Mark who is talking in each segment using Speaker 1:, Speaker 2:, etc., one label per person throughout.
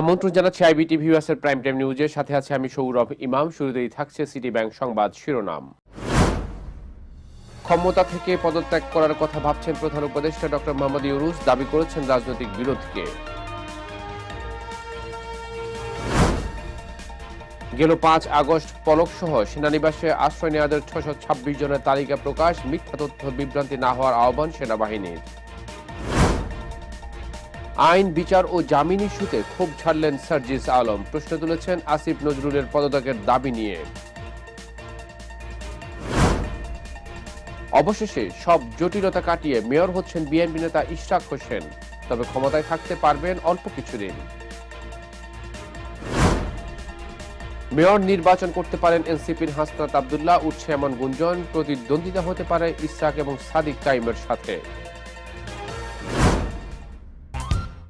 Speaker 1: আমন্ত্রণ জানাচ্ছি iBT ভিউয়ার্সের prime time নিউজের সাথে আছে আমি সৌরভ ইমাম শুরুতেই থাকছে সিটি ব্যাংক সংবাদ শিরোনাম ক্ষমতা থেকে পদত্যাগ করার কথা ভাবছেন প্রধান উপদেষ্টা ডক্টর মোহাম্মদ ইউরুস দাবি করেছেন রাজনৈতিক বিরোধকে গেল পাঁচ আগস্ট পলকসহ সেনানিবাসে আশ্রয় নেওয়াদের ছশো ছাব্বিশ জনের তালিকা প্রকাশ মিথ্যা তথ্য বিভ্রান্তি না হওয়ার আহ্বান সেনাবাহিনীর আইন বিচার ও জামিন ইস্যুতে ক্ষোভ ছাড়লেন সার্জিস আলম প্রশ্ন তুলেছেন আসিফ নজরুলের পদত্যাগের দাবি নিয়ে অবশেষে সব জটিলতা কাটিয়ে মেয়র হচ্ছেন বিএনপি নেতা ইশরাক হোসেন তবে ক্ষমতায় থাকতে পারবেন অল্প কিছুদিন মেয়র নির্বাচন করতে পারেন এনসিপির হাসনাত আবদুল্লাহ উঠছে এমন গুঞ্জন প্রতিদ্বন্দ্বিতা হতে পারে ইশরাক এবং সাদিক টাইমের সাথে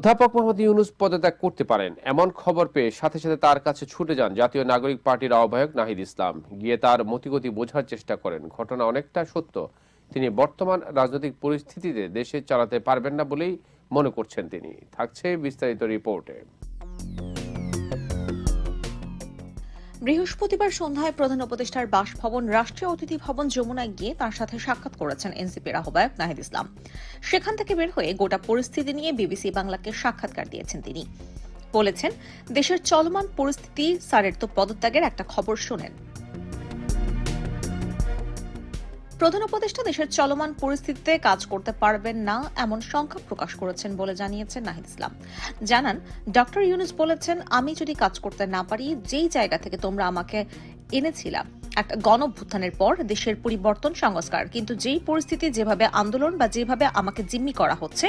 Speaker 1: অধ্যাপক মোহাম্মদ ইউনুস পদত্যাগ করতে পারেন এমন খবর পেয়ে সাথে সাথে তার কাছে ছুটে যান জাতীয় নাগরিক পার্টির আহ্বায়ক নাহিদ ইসলাম গিয়ে তার মতিগতি বোঝার চেষ্টা করেন ঘটনা অনেকটা সত্য তিনি বর্তমান রাজনৈতিক পরিস্থিতিতে দেশে চালাতে পারবেন না বলেই মনে করছেন তিনি থাকছে বিস্তারিত রিপোর্টে
Speaker 2: বৃহস্পতিবার সন্ধ্যায় প্রধান উপদেষ্টার বাসভবন রাষ্ট্রীয় অতিথি ভবন যমুনায় গিয়ে তার সাথে সাক্ষাৎ করেছেন এনসিপির আহ্বায়ক নাহিদ ইসলাম সেখান থেকে বের হয়ে গোটা পরিস্থিতি নিয়ে বিবিসি বাংলাকে সাক্ষাৎকার দিয়েছেন তিনি বলেছেন দেশের চলমান পরিস্থিতি স্যারের তো পদত্যাগের একটা খবর শোনেন প্রধান উপদেষ্টা দেশের চলমান পরিস্থিতিতে কাজ করতে পারবেন না এমন সংখ্যা প্রকাশ করেছেন বলে জানিয়েছেন নাহিদ ইসলাম জানান ডক্টর ইউনুস বলেছেন আমি যদি কাজ করতে না পারি যেই জায়গা থেকে তোমরা আমাকে এনেছিলাম একটা গণ পর দেশের পরিবর্তন সংস্কার কিন্তু যেই পরিস্থিতি যেভাবে আন্দোলন বা যেভাবে আমাকে জিম্মি করা হচ্ছে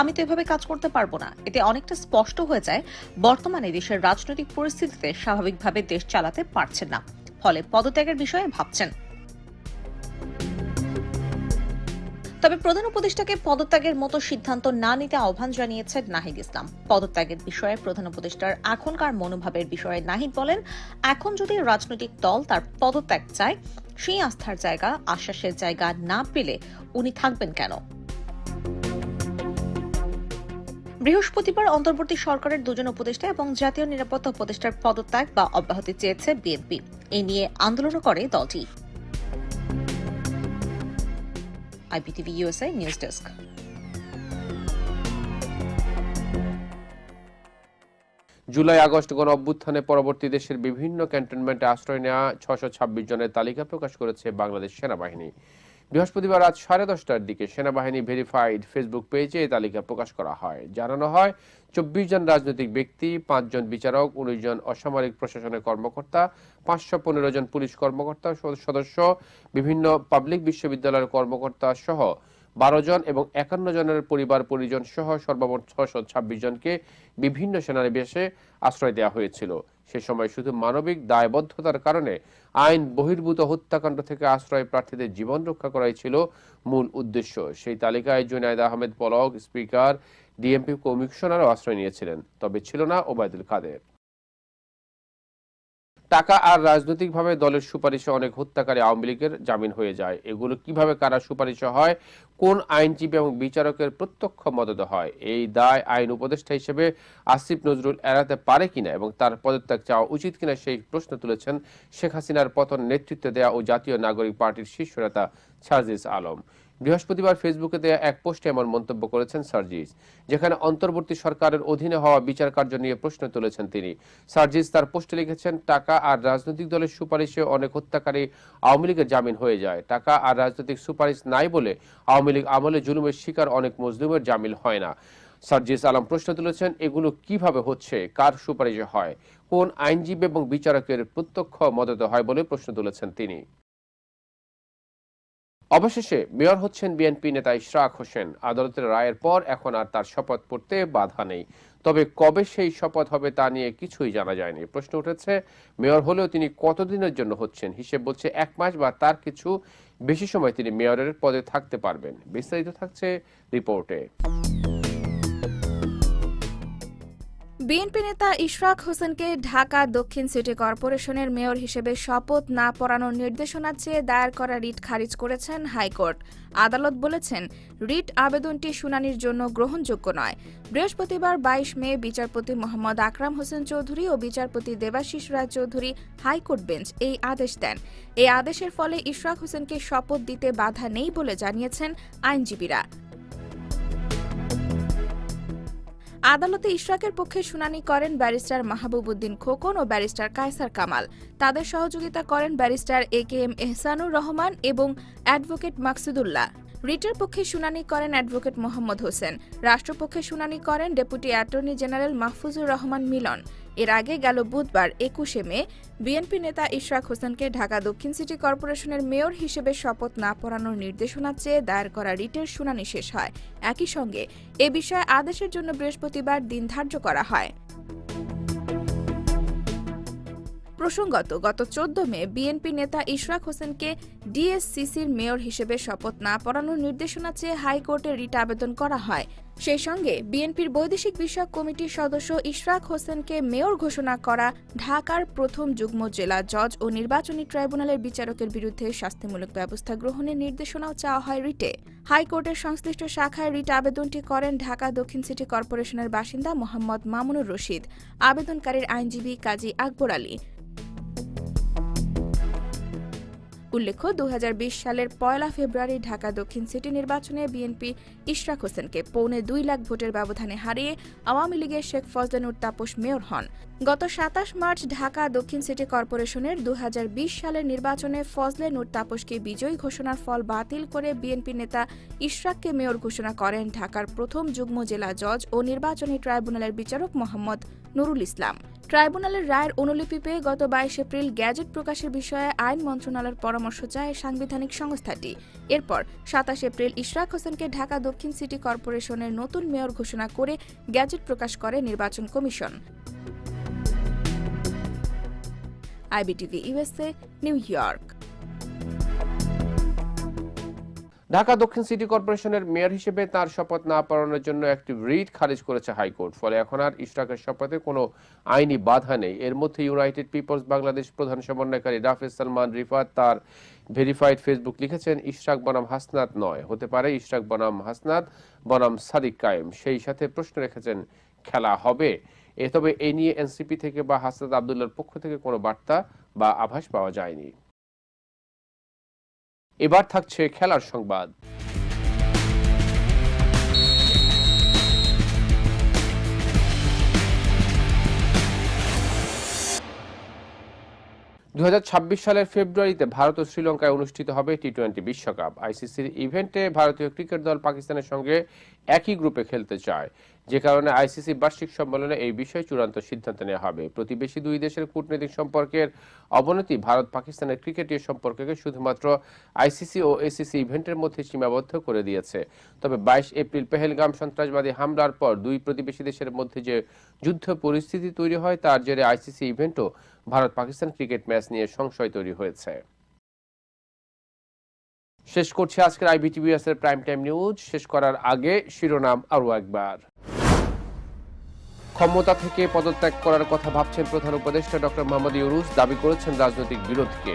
Speaker 2: আমি তো এভাবে কাজ করতে পারবো না এতে অনেকটা স্পষ্ট হয়ে যায় বর্তমানে দেশের রাজনৈতিক পরিস্থিতিতে স্বাভাবিকভাবে দেশ চালাতে পারছেন না ফলে পদত্যাগের বিষয়ে ভাবছেন তবে প্রধান উপদেষ্টাকে পদত্যাগের মতো সিদ্ধান্ত না নিতে আহ্বান জানিয়েছেন নাহিদ ইসলাম পদত্যাগের বিষয়ে প্রধান উপদেষ্টার এখনকার মনোভাবের বিষয়ে নাহিদ বলেন এখন যদি রাজনৈতিক দল তার পদত্যাগ চায় সেই আস্থার জায়গা আশ্বাসের জায়গা না পেলে উনি থাকবেন কেন বৃহস্পতিবার অন্তর্বর্তী সরকারের দুজন উপদেষ্টা এবং জাতীয় নিরাপত্তা উপদেষ্টার পদত্যাগ বা অব্যাহতি চেয়েছে বিএনপি এ নিয়ে আন্দোলনও করে দলটি আইপিটিভি ইউএসআই নিউজ ডেস্ক
Speaker 1: জুলাই আগস্ট গণ অভ্যুত্থানে পরবর্তী দেশের বিভিন্ন ক্যান্টনমেন্টে আশ্রয় নেওয়া ছশো জনের তালিকা প্রকাশ করেছে বাংলাদেশ সেনাবাহিনী বৃহস্পতিবার রাত সাড়ে দশটার দিকে সেনাবাহিনী ভেরিফাইড ফেসবুক পেজে এই তালিকা প্রকাশ করা হয় জানানো হয় চব্বিশ জন রাজনৈতিক ব্যক্তি পাঁচজন বিচারক উনিশ জন অসামরিক প্রশাসনের কর্মকর্তা পাঁচশো পনেরো জন পুলিশ কর্মকর্তা সদস্য বিভিন্ন পাবলিক বিশ্ববিদ্যালয়ের কর্মকর্তা সহ বারো জন এবং একান্ন জনের পরিবার পরিজন সহ সর্বমোট ছশো ছাব্বিশ জনকে বিভিন্ন সেনানিবেশে আশ্রয় দেওয়া হয়েছিল সে সময় শুধু মানবিক দায়বদ্ধতার কারণে আইন বহির্ভূত হত্যাকাণ্ড থেকে আশ্রয় প্রার্থীদের জীবন রক্ষা করাই ছিল মূল উদ্দেশ্য সেই তালিকায় জুনায়দ আহমেদ পলক স্পিকার ডিএমপি কমিশনারও আশ্রয় নিয়েছিলেন তবে ছিল না ওবায়দুল কাদের টাকা আর রাজনৈতিকভাবে দলের সুপারিশে অনেক হত্যাকারী আওয়ামী লীগের জামিন হয়ে যায় এগুলো কিভাবে কারা সুপারিশ হয় কোন আইনজীবী এবং বিচারকের প্রত্যক্ষ মদত হয় এই দায় আইন উপদেষ্টা হিসেবে আসিফ নজরুল এড়াতে পারে কিনা এবং তার পদত্যাগ চাওয়া উচিত কিনা সেই প্রশ্ন তুলেছেন শেখ হাসিনার পতন নেতৃত্ব দেয়া ও জাতীয় নাগরিক পার্টির শীর্ষ নেতা সাজিস আলম বৃহস্পতিবার ফেসবুকে দেয়া এক পোস্টে এমন মন্তব্য করেছেন সার্জিস যেখানে অন্তর্বর্তী সরকারের অধীনে হওয়া বিচার কার্য নিয়ে প্রশ্ন তুলেছেন তিনি সার্জিস তার পোস্টে লিখেছেন টাকা আর রাজনৈতিক দলের সুপারিশে অনেক হত্যাকারী আওয়ামী লীগের জামিন হয়ে যায় টাকা আর রাজনৈতিক সুপারিশ নাই বলে আওয়ামী লীগ আমলে জুলুমের শিকার অনেক মজলুমের জামিল হয় না সার্জিস আলম প্রশ্ন তুলেছেন এগুলো কিভাবে হচ্ছে কার সুপারিশে হয় কোন আইনজীবী এবং বিচারকের প্রত্যক্ষ মদত হয় বলে প্রশ্ন তুলেছেন তিনি অবশেষে মেয়র হচ্ছেন বিএনপি নেতা ইশরাক হোসেন আদালতের রায়ের পর এখন আর তার শপথ পড়তে বাধা নেই তবে কবে সেই শপথ হবে তা নিয়ে কিছুই জানা যায়নি প্রশ্ন উঠেছে মেয়র হলেও তিনি কতদিনের জন্য হচ্ছেন হিসেব বলছে এক মাস বা তার কিছু বেশি সময় তিনি মেয়রের পদে থাকতে পারবেন বিস্তারিত থাকছে রিপোর্টে
Speaker 3: বিএনপি নেতা ইশরাক হোসেনকে ঢাকা দক্ষিণ সিটি কর্পোরেশনের মেয়র হিসেবে শপথ না পড়ানোর নির্দেশনা চেয়ে দায়ের করা রিট খারিজ করেছেন হাইকোর্ট আদালত বলেছেন রিট আবেদনটি শুনানির জন্য গ্রহণযোগ্য নয় বৃহস্পতিবার বাইশ মে বিচারপতি মোহাম্মদ আকরাম হোসেন চৌধুরী ও বিচারপতি দেবাশিস রায় চৌধুরী হাইকোর্ট বেঞ্চ এই আদেশ দেন এই আদেশের ফলে ইশরাক হোসেনকে শপথ দিতে বাধা নেই বলে জানিয়েছেন আইনজীবীরা আদালতে ইশরাকের পক্ষে শুনানি করেন ব্যারিস্টার মাহবুবুদ্দিন খোকন ও ব্যারিস্টার কায়সার কামাল তাদের সহযোগিতা করেন barrister A K M Ehsanur Rahman এবং অ্যাডভোকেট মাকসুদুল্লাহ রিটের পক্ষে শুনানি করেন অ্যাডভোকেট মোহাম্মদ হোসেন রাষ্ট্রপক্ষে শুনানি করেন deputy attorney general Mahfuzur Rahman Milon এর আগে গেল বুধবার একুশে মে বিএনপি নেতা ইশরাক হোসেনকে ঢাকা দক্ষিণ সিটি কর্পোরেশনের মেয়র হিসেবে শপথ না পড়ানোর নির্দেশনা চেয়ে দায়ের করা রিটের শুনানি শেষ হয় একই সঙ্গে এ বিষয়ে আদেশের জন্য বৃহস্পতিবার দিন ধার্য করা হয় প্রসঙ্গত গত চোদ্দ মে বিএনপি নেতা ইশরাক হোসেনকে ডিএসসিসির মেয়র হিসেবে শপথ না পড়ানোর নির্দেশনা চেয়ে হাইকোর্টে রিট আবেদন করা হয় সেই সঙ্গে বিএনপির বৈদেশিক বিষয়ক কমিটির সদস্য ইশরাক হোসেনকে মেয়র ঘোষণা করা ঢাকার প্রথম যুগ্ম জেলা জজ ও নির্বাচনী ট্রাইব্যুনালের বিচারকের বিরুদ্ধে শাস্তিমূলক ব্যবস্থা গ্রহণের নির্দেশনাও চাওয়া হয় রিটে হাইকোর্টের সংশ্লিষ্ট শাখায় রিট আবেদনটি করেন ঢাকা দক্ষিণ সিটি কর্পোরেশনের বাসিন্দা মোহাম্মদ মামুনুর রশিদ আবেদনকারীর আইনজীবী কাজী আকবর আলী উল্লেখ্য দু সালের পয়লা ফেব্রুয়ারি ঢাকা দক্ষিণ সিটি নির্বাচনে বিএনপি ইশরাক হোসেনকে পৌনে দুই লাখ ভোটের ব্যবধানে হারিয়ে আওয়ামী লীগের শেখ ফজলানুর তাপস মেয়র হন গত সাতাশ মার্চ ঢাকা দক্ষিণ সিটি কর্পোরেশনের দু সালের নির্বাচনে ফজলে নুর তাপসকে বিজয়ী ঘোষণার ফল বাতিল করে বিএনপি নেতা ইশরাককে মেয়র ঘোষণা করেন ঢাকার প্রথম যুগ্ম জেলা জজ ও নির্বাচনী ট্রাইব্যুনালের বিচারক মোহাম্মদ নুরুল ইসলাম ট্রাইব্যুনালের রায়ের অনুলিপি পেয়ে গত বাইশ এপ্রিল গ্যাজেট প্রকাশের বিষয়ে আইন মন্ত্রণালয়ের পরামর্শ চায় সাংবিধানিক সংস্থাটি এরপর সাতাশ এপ্রিল ইশরাক হোসেনকে ঢাকা দক্ষিণ সিটি কর্পোরেশনের নতুন মেয়র ঘোষণা করে গ্যাজেট প্রকাশ করে নির্বাচন commission IBTV USA New York
Speaker 1: Dhaka দক্ষিণ সিটি কর্পোরেশনের মেয়র হিসেবে তার শপথ না পালনের জন্য একটি রিট খারিজ করেছে হাইকোর্ট ফলে এখন আর ইশরাকের শপথে কোনো আইনি বাধা নেই এর মধ্যে ইউনাইটেড পিপলস বাংলাদেশ প্রধান সমন্বয়কারী রাফেজ সালমান রিফাত তার ভেরিফাইড ফেসবুক লিখেছেন ইশরাক বনাম হাসনাত নয় হতে পারে ইশরাক বনাম হাসনাত বনাম সাদিক কায়েম সেই সাথে প্রশ্ন রেখেছেন খেলা হবে এ তবে এ নিয়ে এনসিপি থেকে বা হাসনাত আবদুল্লার পক্ষ থেকে কোনো বার্তা বা আভাস পাওয়া যায়নি এবার থাকছে খেলার সংবাদ দু সালের ফেব্রুয়ারিতে ভারত ও শ্রীলঙ্কায় অনুষ্ঠিত হবে টি টোয়েন্টি বিশ্বকাপ আইসিসির ইভেন্টে ভারতীয় ক্রিকেট দল পাকিস্তানের সঙ্গে একই গ্রুপে খেলতে চায় যে কারণে আইসিসি বার্ষিক সম্মেলনে এই বিষয়ে চূড়ান্ত সিদ্ধান্ত নেওয়া হবে প্রতিবেশী দুই দেশের কূটনৈতিক সম্পর্কের অবনতি ভারত পাকিস্তানের ক্রিকেটীয় সম্পর্ককে শুধুমাত্র আইসিসি ও এসিসি ইভেন্টের মধ্যে সীমাবদ্ধ করে দিয়েছে তবে বাইশ এপ্রিল পেহেলগাম সন্ত্রাসবাদী হামলার পর দুই প্রতিবেশী দেশের মধ্যে যে যুদ্ধ পরিস্থিতি তৈরি হয় তার জেরে আইসিসি ইভেন্টও ভারত পাকিস্তান ক্রিকেট ম্যাচ নিয়ে সংশয় তৈরি হয়েছে শেষ করছে আজকের আইবিটিভিএস এর প্রাইম টাইম নিউজ শেষ করার আগে শিরোনাম আরও একবার ক্ষমতা থেকে পদত্যাগ করার কথা ভাবছেন প্রধান উপদেষ্টা ডক্টর মোহাম্মদ ইউরুস দাবি করেছেন রাজনৈতিক বিরোধকে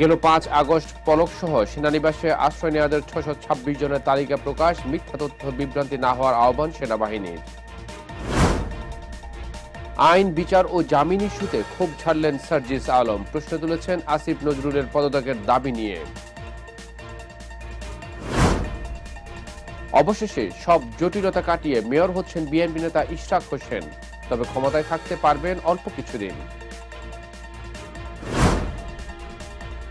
Speaker 1: গেল পাঁচ আগস্ট পলক সহ সেনানিবাসে আশ্রয় নেওয়াদের ছশো ছাব্বিশ জনের তালিকা প্রকাশ মিথ্যা তথ্য বিভ্রান্তি না হওয়ার আহ্বান সেনাবাহিনীর আইন বিচার ও জামিন ইস্যুতে ক্ষোভ ছাড়লেন সার্জিস আলম প্রশ্ন তুলেছেন আসিফ নজরুলের পদত্যাগের দাবি নিয়ে অবশেষে সব জটিলতা কাটিয়ে মেয়র হচ্ছেন বিএনপি নেতা ইশরাক হোসেন তবে ক্ষমতায় থাকতে পারবেন অল্প কিছুদিন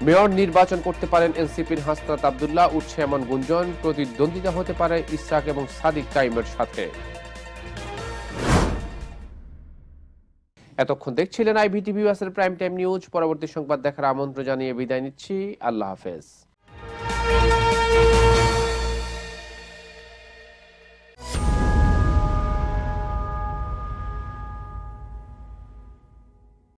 Speaker 1: মেয়র নির্বাচন করতে পারেন এনসিপির হাসনাত আবদুল্লাহ উঠছে এমন গুঞ্জন প্রতিদ্বন্দ্বিতা হতে পারে ইসরাক এবং সাদিক টাইমের সাথে এতক্ষণ দেখছিলেন আইভিটিভি ওয়াসের প্রাইম টাইম নিউজ পরবর্তী সংবাদ দেখার আমন্ত্রণ জানিয়ে বিদায় নিচ্ছি আল্লাহ হাফেজ